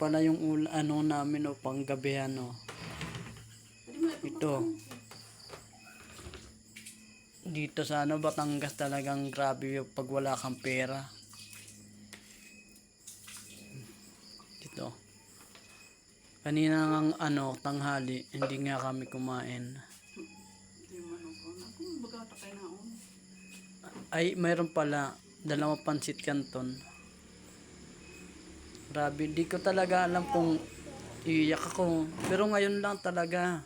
pala yung ano namin o panggabihan o. Ito. Dito sa ano Batangas talagang grabe yung pag wala kang pera. Dito. Kanina ng ano tanghali hindi nga kami kumain. Ay, mayroon pala dalawang pansit canton. Grabe, di ko talaga alam kung iiyak ako. Pero ngayon lang talaga.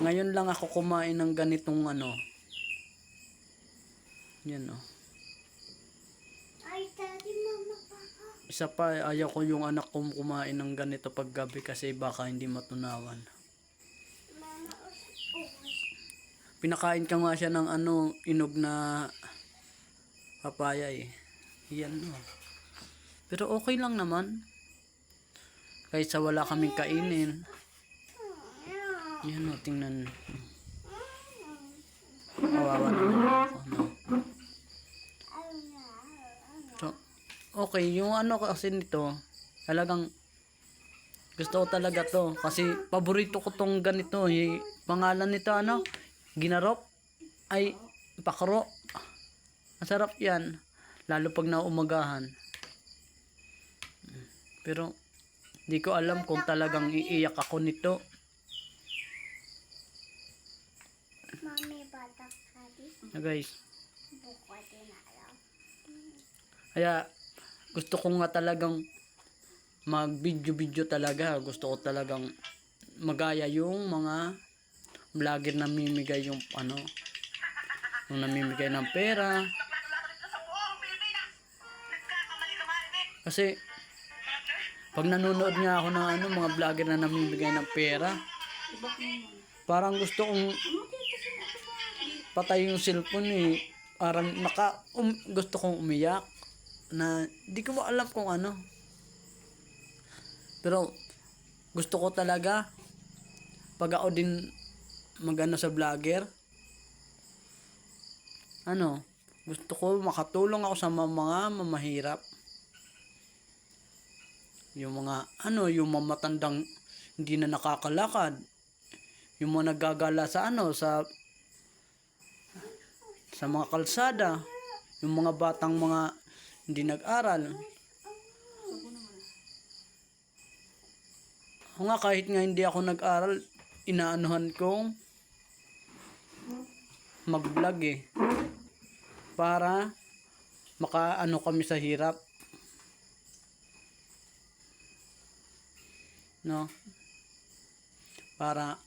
Ngayon lang ako kumain ng ganitong ano. Yan oh. Ay, daddy, mama, papa. Isa pa, ayaw ko yung anak kong kumain ng ganito pag gabi kasi baka hindi matunawan. Mama, oh, Pinakain ka nga siya ng ano, inog na papaya eh. Yan no. Pero okay lang naman. Kahit wala kaming kainin. Yan o, tingnan. Kawawa naman ako, no? So, okay, yung ano kasi nito, talagang gusto ko talaga to. Kasi paborito ko tong ganito. Eh. Pangalan nito ano? Ginarop? Ay, pakro. Masarap yan. Lalo pag naumagahan. Pero, di ko alam kung talagang iiyak ako nito. Na guys, Buko din alam. Kaya gusto ko nga talagang mag-video-video talaga. Gusto ko talagang magaya yung mga vlogger na mimigay yung ano, yung namimigay ng pera. Kasi pag nanonood nga ako ng ano, mga vlogger na namimigay ng pera, parang gusto kong patay yung cellphone eh. Parang naka, um, gusto kong umiyak na di ko alam kung ano. Pero gusto ko talaga pag ako din magano sa vlogger ano gusto ko makatulong ako sa mga mamahirap yung mga ano yung mga matandang hindi na nakakalakad yung mga naggagala sa ano sa sa mga kalsada, yung mga batang mga hindi nag-aral. Ako nga kahit nga hindi ako nag-aral, inaanuhan kong mag-vlog eh. Para makaano kami sa hirap. No? Para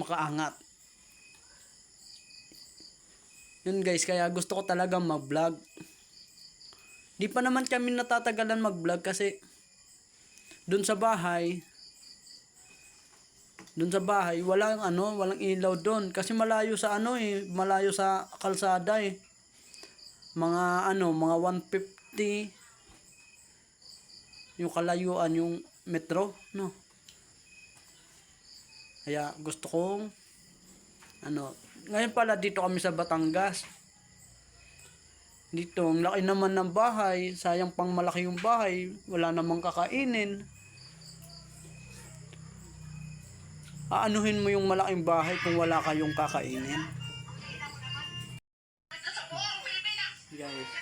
makaangat. Yun guys, kaya gusto ko talaga mag-vlog. Di pa naman kami natatagalan mag-vlog kasi dun sa bahay, dun sa bahay, walang ano, walang ilaw doon. Kasi malayo sa ano eh, malayo sa kalsada eh. Mga ano, mga 150 yung kalayuan, yung metro, no? Kaya gusto kong ano, ngayon pala dito kami sa Batangas. Dito, ang laki naman ng bahay. Sayang pang malaki yung bahay. Wala namang kakainin. Aanuhin mo yung malaking bahay kung wala kayong kakainin. Guys.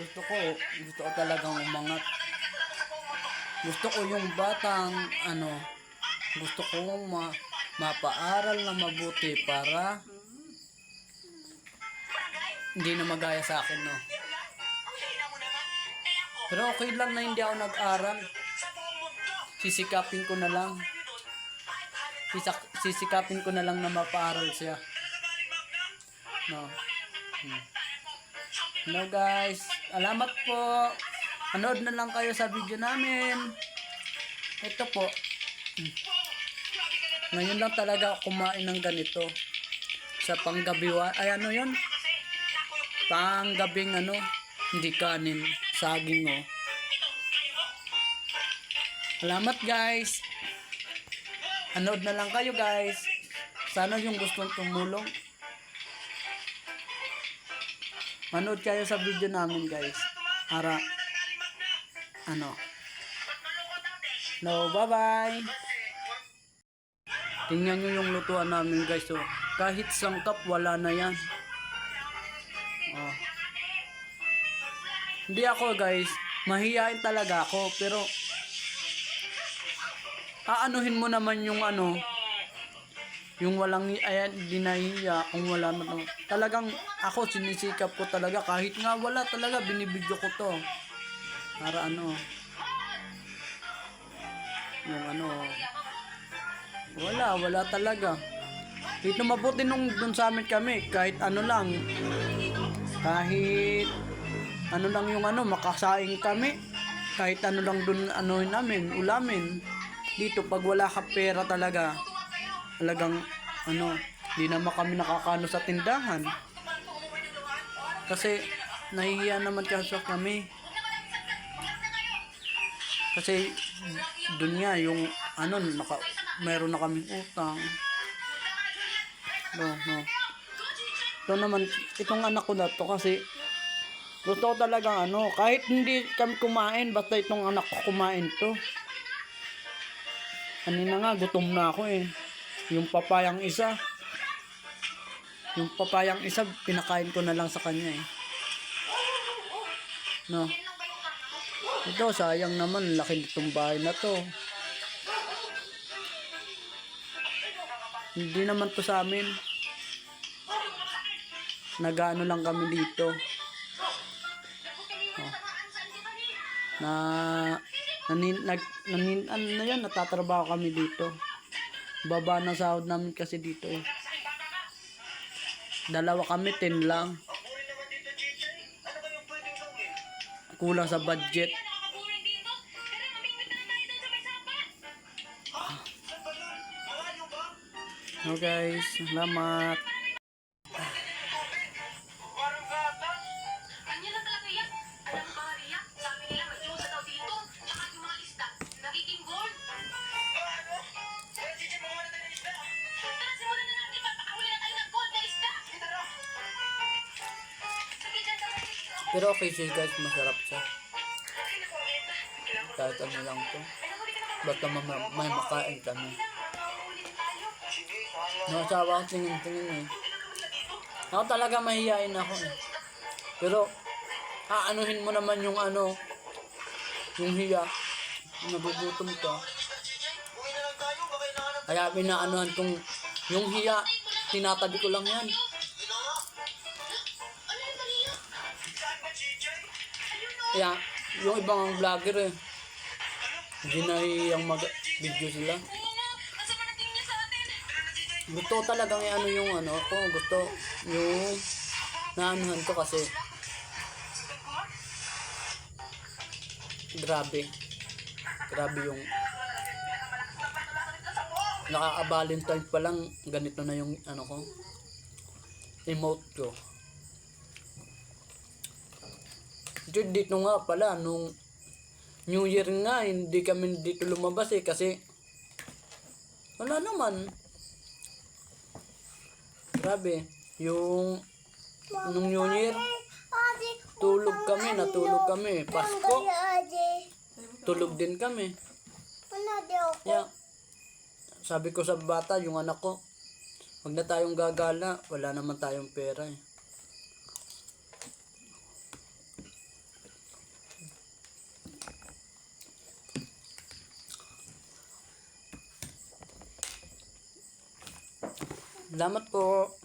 Gusto ko, gusto ko talagang umangat. Gusto ko yung batang, ano, gusto ko ma mapaaral na mabuti para hindi na magaya sa akin, no. Pero okay lang na hindi ako nag-aral. Sisikapin ko na lang. Sisak sisikapin ko na lang na mapaaral siya. No. Hmm. Hello guys. Alamat po. Anood na lang kayo sa video namin. Ito po. Ngayon lang talaga kumain ng ganito. Sa panggabiwa. Ay ano yon Panggabing ano. Hindi kanin. Saging oh. Salamat guys. Anood na lang kayo guys. Sana yung gustong tumulong. Manood kayo sa video namin guys. Para, ano. No, bye-bye. Tingnan nyo yung lutuan namin guys. So, kahit sangkap, wala na yan. Oh. Hindi ako guys, mahihain talaga ako. Pero, aanuhin mo naman yung ano, yung walang ayan dinahiya kung wala na to. Talagang ako sinisikap ko talaga kahit nga wala talaga binibidyo ko to. Para ano yung ano wala wala talaga. Dito mabuti nung dun sa amin kami kahit ano lang kahit ano lang yung ano makasaing kami kahit ano lang dun ano namin ulamin dito pag wala ka pera talaga talagang ano, di naman kami nakakano sa tindahan. Kasi nahihiya naman kasi kami. Kasi dun nga yung ano naka meron na kaming utang. No, no. Ito naman itong anak ko na to kasi gusto ko talagang ano, kahit hindi kami kumain, basta itong anak ko kumain to. Kanina nga, gutom na ako eh. Yung papayang isa, yung papayang isa, pinakain ko na lang sa kanya eh. No. Ito, sayang naman, laki nitong bahay na to. Hindi naman to sa amin. Nagano lang kami dito. Oh. Na nanin nag nanin ano na yan natatrabaho kami dito. Baba ng sahod namin kasi dito eh. Dalawa kami, ten lang. Kulang sa budget. No guys, salamat. Pero okay siya guys, masarap siya. Kahit ano lang to. Basta mama, may makain kami. Nasawa ko tingin-tingin eh. Ako talaga mahihain ako eh. Pero, aanuhin mo naman yung ano, yung hiya. Nagugutom ka. Kaya pinaanuhan kong, yung hiya, tinatabi ko lang yan. Kaya, yung ibang vlogger eh, hindi mag-video sila. Kasi manating niya sa atin. Gusto talagang ano yung ano ko, gusto yung naanuhan ko kasi grabe. Grabe yung nakaka-valentine pa lang ganito na yung ano ko emote ko. Dude, dito nga pala nung New Year nga hindi kami dito lumabas eh kasi wala naman Grabe. Yung nung New Year, tulog kami, natulog kami. Pasko, tulog din kami. Kaya, sabi ko sa bata, yung anak ko, wag na tayong gagala, wala naman tayong pera eh. Salamat po.